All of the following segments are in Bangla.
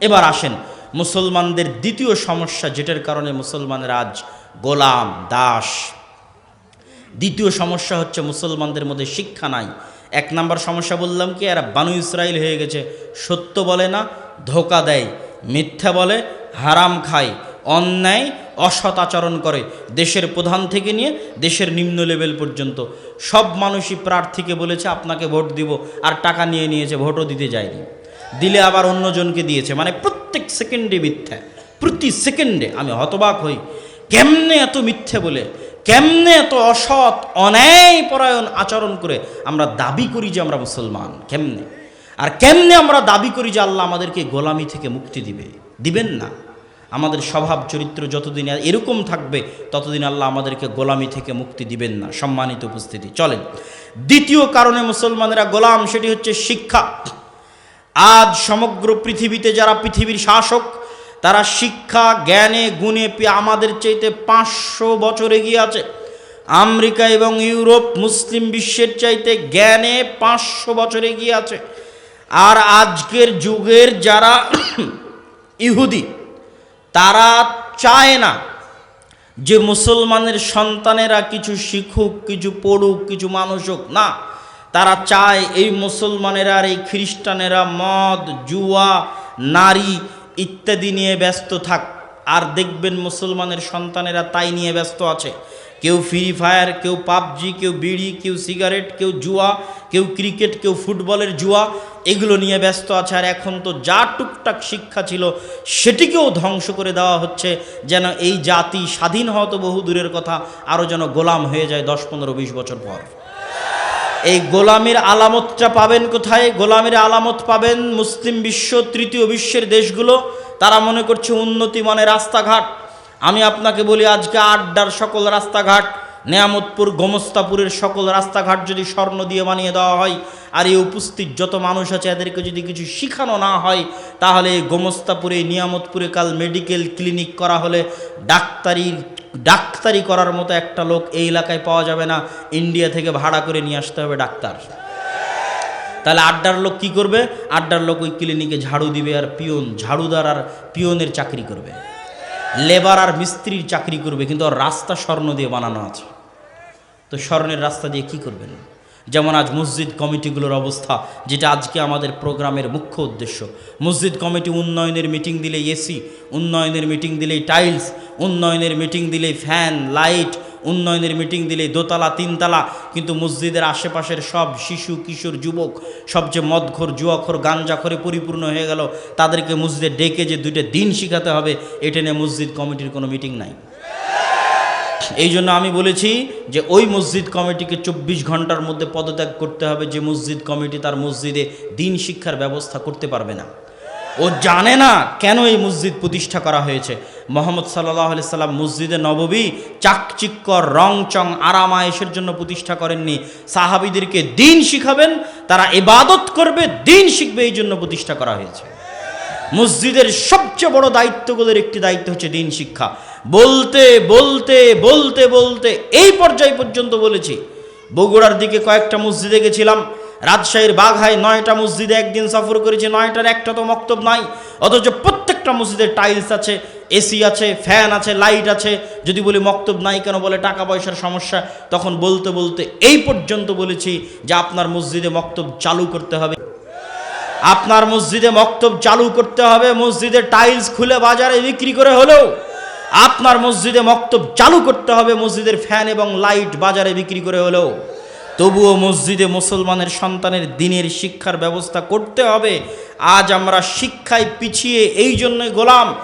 এবার আসেন, মুসলমানদের দ্বিতীয় সমস্যা যেটার কারণে মুসলমানের আজ গোলাম, দাস। দ্বিতীয় সমস্যা হচ্ছে মুসলমানদের মধ্যে শিক্ষা নাই। এক নাম্বার সমস্যা বললাম কি, এরা বানু ইসরায়েল হয়ে গেছে। সত্য বলে না, ধোকা দেয়। মিথ্যা বলে, হারাম খায়। অন্যায়, অসৎ আচরণ করে। দেশের প্রধান থেকে নিয়ে দেশের নিম্ন লেভেল পর্যন্ত। সব মানুষই প্রার্থীকে বলেছে, আপনাকে ভোট দিব, আর টাকা নিয়ে নিয়েছে, ভোটও দিতে যায়নি। দিলে আবার অন্যজনকে দিয়েছে। মানে প্রত্যেক সেকেন্ডে মিথ্যা। প্রতি সেকেন্ডে আমি হতবাক হই। কেমনে এত মিথ্যে বলে? কেমনে এত অসৎ অন্যায় পরায়ণ আচরণ করে আমরা দাবি করি যে আমরা মুসলমান? কেমনে? আর কেমনে আমরা দাবি করি যে আল্লাহ আমাদেরকে গোলামি থেকে মুক্তি দিবে? দিবেন না। আমাদের স্বভাব, চরিত্র যতদিন এরকম থাকবে, ততদিন আল্লাহ আমাদেরকে গোলামি থেকে মুক্তি দিবেন না। সম্মানিত উপস্থিতি। চলেন। দ্বিতীয় কারণে মুসলমানেরা গোলাম, সেটি হচ্ছে শিক্ষা। আজ সমগ্র পৃথিবীতে যারা পৃথিবীর শাসক, তারা শিক্ষা, জ্ঞানে, গুণে আমাদের চাইতে পাঁচশো বছর এগিয়ে আছে। আমেরিকা এবং ইউরোপ, মুসলিম বিশ্বের চাইতে জ্ঞানে পাঁচশো বছর এগিয়ে আছে। আর আজকের যুগের যারা ইহুদি, তারা চায় না যে মুসলমানের সন্তানেরা কিছু শিখুক, কিছু পড়ুক, কিছু মানুষ না তারা চায় এই মুসলমানেরা আর এই খ্রিস্টানেরা মদ, জুয়া, নারী ইত্যাদি নিয়ে ব্যস্ত থাক। আর দেখবেন মুসলমানের সন্তানেরা তাই নিয়ে ব্যস্ত আছে। কেউ ফ্রি ফায়ার কেউ পাবজি, কেউ বিড়ি, কেউ সিগারেট, কেউ জুয়া, কেউ ক্রিকেট, কেউ ফুটবলের জুয়া, এগুলো নিয়ে ব্যস্ত আছে। আর এখন তো যা টুকটাক শিক্ষা ছিল, সেটিকেও ধ্বংস করে দেওয়া হচ্ছে। যেন এই জাতি স্বাধীন হওয়া তো বহু দূরের কথা আরও যেন গোলাম হয়ে যায় দশ, পনেরো, বিশ বছর পর। এই গোলামির আলামতটা পাবেন কোথায়? গোলামির আলামত পাবেন মুসলিম বিশ্ব, তৃতীয় বিশ্বের দেশগুলো। তারা মনে করছে উন্নতি মানে রাস্তাঘাট। আমি আপনাকে বলি, আজকে আড্ডার সকল রাস্তাঘাট, নেয়ামতপুর, গোমস্তাপুরের সকল রাস্তাঘাট যদি স্বর্ণ দিয়ে বানিয়ে দেওয়া হয়, আর এই উপস্থিত যত মানুষ আছে, এদেরকে যদি কিছু শিখানো না হয়, তাহলে গোমস্তাপুরে, নিয়ামতপুরে কাল মেডিকেল ক্লিনিক করা হলে ডাক্তারি ডাক্তারি করার মতো একটা লোক এই এলাকায় পাওয়া যাবে না। ইন্ডিয়া থেকে ভাড়া করে নিয়ে আসতে হবে ডাক্তার। তাহলে আড্ডার লোক কি করবে? আড্ডার লোক ওই ক্লিনিকে ঝাড়ু দিবে আর পিয়ন, ঝাড়ুদার আর পিয়নের চাকরি করবে। লেবার আর মিস্ত্রির চাকরি করবে, কিন্তু রাস্তা স্বর্ণ দিয়ে বানানো আছে। তো স্বর্ণের রাস্তা দিয়ে কি করবেন? যেমন আজ মসজিদ কমিটিগুলোর অবস্থা, যেটা আজকে আমাদের প্রোগ্রামের মুখ্য উদ্দেশ্য। মসজিদ কমিটি উন্নয়নের মিটিং দিলে এসি, উন্নয়নের মিটিং দিলেই টাইলস, উন্নয়নের মিটিং দিলেই ফ্যান, লাইট, উন্নয়নের মিটিং দিলেই দোতলা, তিনতলা, কিন্তু মসজিদের আশেপাশের সব শিশু, কিশোর, যুবক, সবচেয়ে মদখোর, জুয়াখোর, গাঞ্জাখরে পরিপূর্ণ হয়ে গেল। তাদেরকে মসজিদে ডেকে যে দুইটা দিন শিখাতে হবে, এটা নিয়ে মসজিদ কমিটির কোনো মিটিং নাই। এই জন্য আমি বলেছি যে ওই মসজিদ কমিটিকে চব্বিশ ঘণ্টার মধ্যে পদত্যাগ করতে হবে যে মসজিদ কমিটি তার মসজিদে দিন শিক্ষার ব্যবস্থা করতে পারবে না। ও জানে না কেন এই মসজিদ প্রতিষ্ঠা করা হয়েছে। মোহাম্মদ সাল্লাহ আলি সাল্লাম মসজিদে নববী চাকচিক্কর রং চং আরামায়েশের জন্য প্রতিষ্ঠা করেননি। সাহাবিদেরকে দিন শিখাবেন, তারা এবাদত করবে, দিন শিখবে, এই জন্য প্রতিষ্ঠা করা হয়েছে। মসজিদের সবচেয়ে বড় দায়িত্বগুলোর একটি দায়িত্ব হচ্ছে দিন শিক্ষা। বলতে বলতে বলতে বলতে এই পর্যায় পর্যন্ত বলেছি। বগুড়ার দিকে কয়েকটা মসজিদে গেছিলাম। রাজশাহীর বাঘায় নয়টা মসজিদে একদিন সফর করেছি, নয়টার একটা তো মক্তব নাই। অথচ প্রত্যেকটা মসজিদে টাইলস আছে, এসি আছে, ফ্যান আছে, লাইট আছে। যদি বলি মক্তব নাই কেন বলে টাকা পয়সার সমস্যা, তখন বলতে বলতে এই পর্যন্ত বলেছি যে আপনার মসজিদে মক্তব চালু করতে হবে। আপনার মসজিদে মক্তব চালু করতে হবে, মসজিদে টাইলস খুলে বাজারে বিক্রি করে হলেও আপনার মসজিদে মক্তব চালু করতে হবে, মসজিদের ফ্যান এবং লাইট বাজারে বিক্রি করে হলেও। তবুও মসজিদে মুসলমানের সন্তানের দিনের শিক্ষার ব্যবস্থা করতে হবে। আজ আমরা শিক্ষায় পিছিয়ে এই জন্যই গোলাম,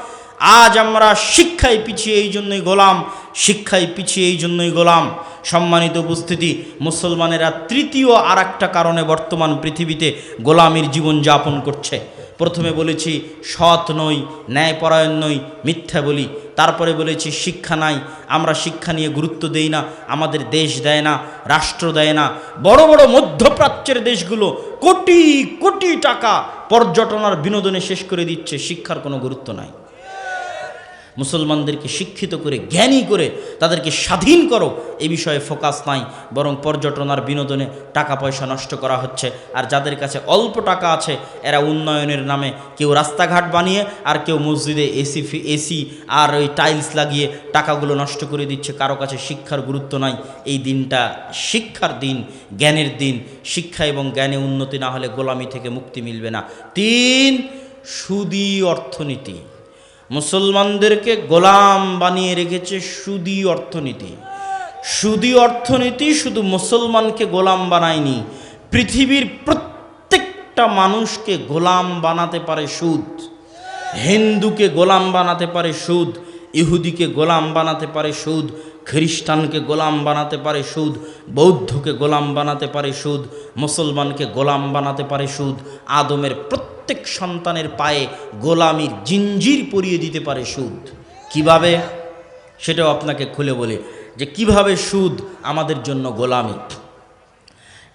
আজ আমরা শিক্ষায় পিছিয়ে এই জন্যই গোলাম। শিক্ষায় পিছিয়ে এই জন্যই গোলাম। সম্মানিত উপস্থিতি, মুসলমানেরা তৃতীয় আর একটা কারণে বর্তমান পৃথিবীতে গোলামির জীবন যাপন করছে। প্রথমে বলেছি, সৎ নই, ন্যায়পরায়ণ নই, মিথ্যা বলি। তারপরে বলেছি, শিক্ষা নাই। আমরা শিক্ষা নিয়ে গুরুত্ব দেই না, আমাদের দেশ দেয় না, রাষ্ট্র দেয় না। বড় বড় মধ্যপ্রাচ্যের দেশগুলো কোটি কোটি টাকা পর্যটন আর বিনোদনে শেষ করে দিচ্ছে। শিক্ষার কোনো গুরুত্ব নাই। মুসলমানদেরকে শিক্ষিত করে, জ্ঞানী করে তাদেরকে স্বাধীন করো। এ বিষয়ে ফোকাস নাই, বরং পর্যটন আর বিনোদনে টাকা পয়সা নষ্ট করা হচ্ছে। আর যাদের কাছে অল্প টাকা আছে, এরা উন্নয়নের নামে কেউ রাস্তাঘাট বানিয়ে আর কেউ মসজিদে এসি এসি আর ওই টাইলস লাগিয়ে টাকাগুলো নষ্ট করে দিচ্ছে। কারও কাছে শিক্ষার গুরুত্ব নাই। এই দিনটা শিক্ষার দিন, জ্ঞানের দিন। শিক্ষা এবং জ্ঞানে উন্নতি না হলে গোলামি থেকে মুক্তি মিলবে না। তিন, সুদী অর্থনীতি। মুসলমানদেরকে গোলাম বানিয়ে রেখেছে সুদী অর্থনীতি। সুদী অর্থনীতি শুধু মুসলমানকে গোলাম বানায়নি, পৃথিবীর প্রত্যেকটা মানুষকে গোলাম বানাতে পারে সুদ। হিন্দুকে গোলাম বানাতে পারে সুদ, ইহুদিকে গোলাম বানাতে পারে সুদ, খ্রিস্টানকে গোলাম বানাতে পারে সুদ, বৌদ্ধকে গোলাম বানাতে পারে সুদ, মুসলমানকে গোলাম বানাতে পারে সুদ, আদমের প্রত্যেক সন্তানের পায়ে গোলামির জিঞ্জির পরিয়ে দিতে পারে সুদ। কীভাবে? সেটাও আপনাকে খুলে বলে যে কীভাবে সুদ আমাদের জন্য গোলামি?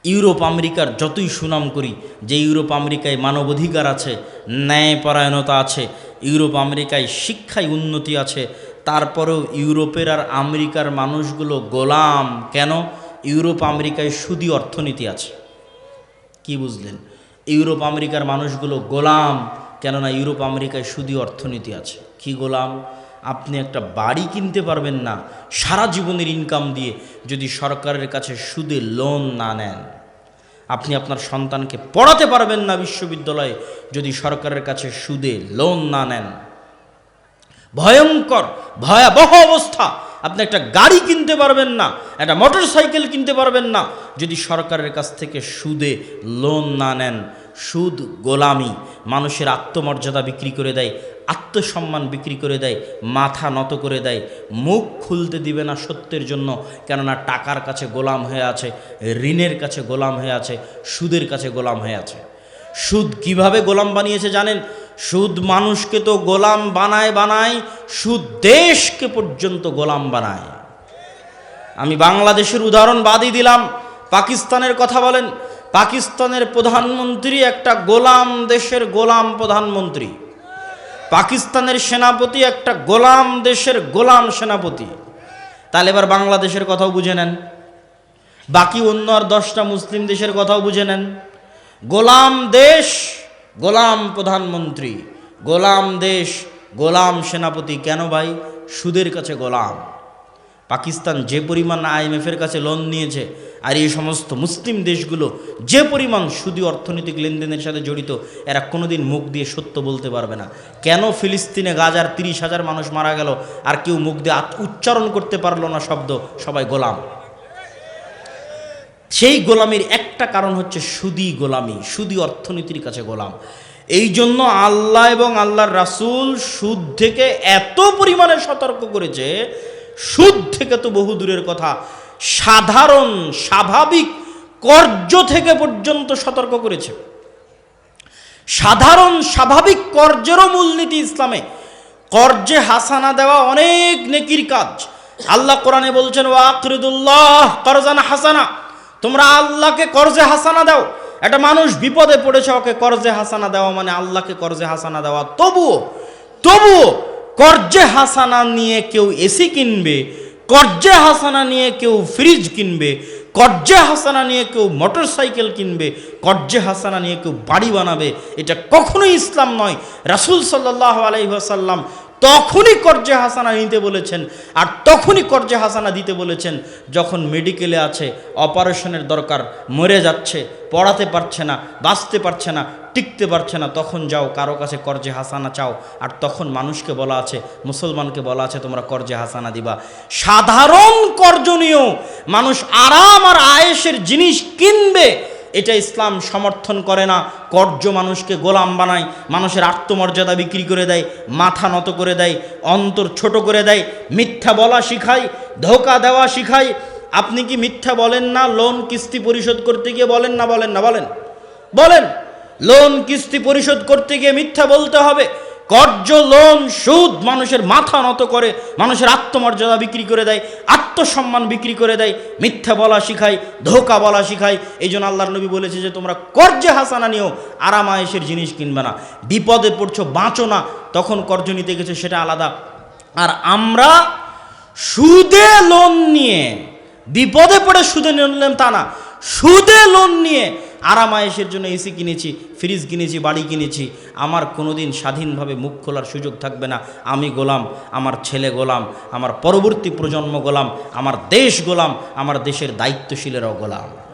ইউরোপ, আমেরিকার যতই সুনাম করি, যে ইউরোপ, আমেরিকায় মানবাধিকার আছে, ন্যায়পরায়ণতা আছে, ইউরোপ, আমেরিকায় শিক্ষায় উন্নতি আছে, তারপরেও ইউরোপের আর আমেরিকার মানুষগুলো গোলাম কেন? ইউরোপ, আমেরিকায় সুদী অর্থনীতি আছে। কি বুঝলেন? ইউরোপ আমেরিকার মানুষগুলো গোলাম, কেননা ইউরোপ আমেরিকায় সুদী অর্থনীতি আছে। কি গোলাম? আপনি একটা বাড়ি কিনতে পারবেন না, সারা জীবনের ইনকাম দিয়ে যদি সরকারের কাছে সুদে লোন না নেন। আপনি আপনার সন্তানকে পড়াতে পারবেন না বিশ্ববিদ্যালয়ে যদি সরকারের কাছে সুদে লোন না নেন। ভয়ঙ্কর, ভয়াবহ অবস্থা। আপনি একটা গাড়ি কিনতে পারবেন না, একটা মোটর সাইকেল কিনতে পারবেন না। যদি সরকারের কাছ থেকে সুদে লোন না নেন, সুদ গোলামি, মানুষের আত্মমর্যাদা বিক্রি করে দেয়, আত্মসম্মান বিক্রি করে দেয়, মাথা নত করে দেয়, মুখ খুলতে দিবে না সত্যের জন্য, কেননা টাকার কাছে গোলাম হয়ে আছে, ঋণের কাছে গোলাম হয়ে আছে, সুদের কাছে গোলাম হয়ে আছে। সুদ কীভাবে গোলাম বানিয়েছে জানেন? সুদ মানুষকে তো গোলাম বানায় বানায়, সুদ দেশকে পর্যন্ত গোলাম বানায়। আমি বাংলাদেশের উদাহরণ বাদই দিলাম। পাকিস্তানের কথা বলেন। পাকিস্তানের প্রধানমন্ত্রী একটা গোলাম দেশের গোলাম প্রধানমন্ত্রী। পাকিস্তানের সেনাপতি একটা গোলাম দেশের গোলাম সেনাপতি। তাহলে এবার বাংলাদেশের কথাও বুঝে নেন। বাকি অন্য আর দশটা মুসলিম দেশের কথাও বুঝে নেন। গোলাম দেশ গোলাম প্রধানমন্ত্রী, গোলাম দেশ, গোলাম সেনাপতি কেন ভাই? সুদের কাছে গোলাম। পাকিস্তান যে পরিমাণ আইএমএফের কাছে লোন নিয়েছে আর এই সমস্ত মুসলিম দেশগুলো যে পরিমাণ সুদী অর্থনৈতিক লেনদেনের সাথে জড়িত, এরা কোনোদিন মুখ দিয়ে সত্য বলতে পারবে না। কেন ফিলিস্তিনে গাজার তিরিশ হাজার মানুষ মারা গেল আর কেউ মুখ দিয়ে উচ্চারণ করতে পারল না শব্দ? সবাই গোলাম। সেই গোলামির একটা কারণ হচ্ছে সুদি গোলামি, সুদি অর্থনীতির কাছে গোলাম। এই জন্য আল্লাহ এবং আল্লাহর রাসূল সুদ থেকে এত পরিমাণে সতর্ক করেছে, সুদ থেকে তো বহু দূরের কথা। সাধারণ, স্বাভাবিক কর্য থেকে পর্যন্ত সতর্ক করেছে। সাধারণ, স্বাভাবিক কর্জেরও মূলনীতি ইসলামে। কর্জে হাসানা দেওয়া অনেক নেকির কাজ। আল্লাহ কোরআনে বলছেন ওয়াকরিদুল্লাহ করজানা হাসানা। তোমরা আল্লাহকে কর্জে হাসানা দাও। একটা মানুষ বিপদে পড়েছে, ওকে কর্জে হাসানা দেওয়া মানে আল্লাহকে কর্জে হাসানা দেওয়া। তবুও তবুও কর্জে হাসানা নিয়ে কেউ এসি কিনবে, কর্জে হাসানা নিয়ে কেউ ফ্রিজ কিনবে, কর্জে হাসানা নিয়ে কেউ মোটর সাইকেল কিনবে, কর্জে হাসানা নিয়ে কেউ বাড়ি বানাবে। এটা কখনোই ইসলাম নয়। রাসূল সাল্লাহ আলাইসাল্লাম তখনই কর্জে হাসানা নিতে বলেছেন, আর তখনই কর্জে হাসানা দিতে বলেছেন, যখন মেডিকেলে আছে অপারেশনের দরকার, মরে যাচ্ছে, পড়াতে পারছে না, বাঁচতে পারছে না, টিকতে পারছে না, তখন যাও, কারও কাছে কর্জে হাসানা চাও, আর তখন মানুষকে বলা আছে, মুসলমানকে বলা আছে, তোমরা কর্জে হাসানা দিবা। সাধারণ কর্জনীয় মানুষ আরাম আর আয়েসের জিনিস কিনবে এটা ইসলাম সমর্থন করে না। কর্য মানুষকে গোলাম বানায়, মানুষের আত্মমর্যাদা বিক্রি করে দেয়, মাথা নত করে দেয়, অন্তর ছোট করে দেয়, মিথ্যা বলা শিখায়, ধোকা দেওয়া শিখায়। আপনি কি মিথ্যা বলেন না? লোন কিস্তি পরিশোধ করতে গিয়ে বলেন না? বলেন না, বলেন। বলেন, লোন কিস্তি পরিশোধ করতে গিয়ে মিথ্যা বলতে হবে। কর্য লোন সুদ মানুষের মাথা নত করে, মানুষের আত্মমর্যাদা বিক্রি করে দেয়, আত্মসম্মান বিক্রি করে দেয়, মিথ্যা বলা শিখায়, ধোকা বলা শিখায়। এই জন্য আল্লাহর নবী বলেছে যে, তোমরা কর্জে হাসানা নিও, আরামায়েশের জিনিস কিনবে না। বিপদে পড়ছো, বাঁচো না। তখন কর্জ নিতে গেছে, সেটা আলাদা। আর আমরা সুদে লোন নিয়ে, বিপদে পড়ে সুদে নিলাম তা না। সুদে লোন নিয়ে আরামায়েশের জন্য এসি কিনেছি, ফ্রিজ কিনেছি, বাড়ি কিনেছি। আমার কোনো দিন স্বাধীনভাবে মুখ খোলার সুযোগ থাকবে না। আমি গোলাম, আমার ছেলে গোলাম, আমার পরবর্তী প্রজন্ম গোলাম, আমার দেশ গোলাম, আমার দেশের দায়িত্বশীলেরাও গোলাম।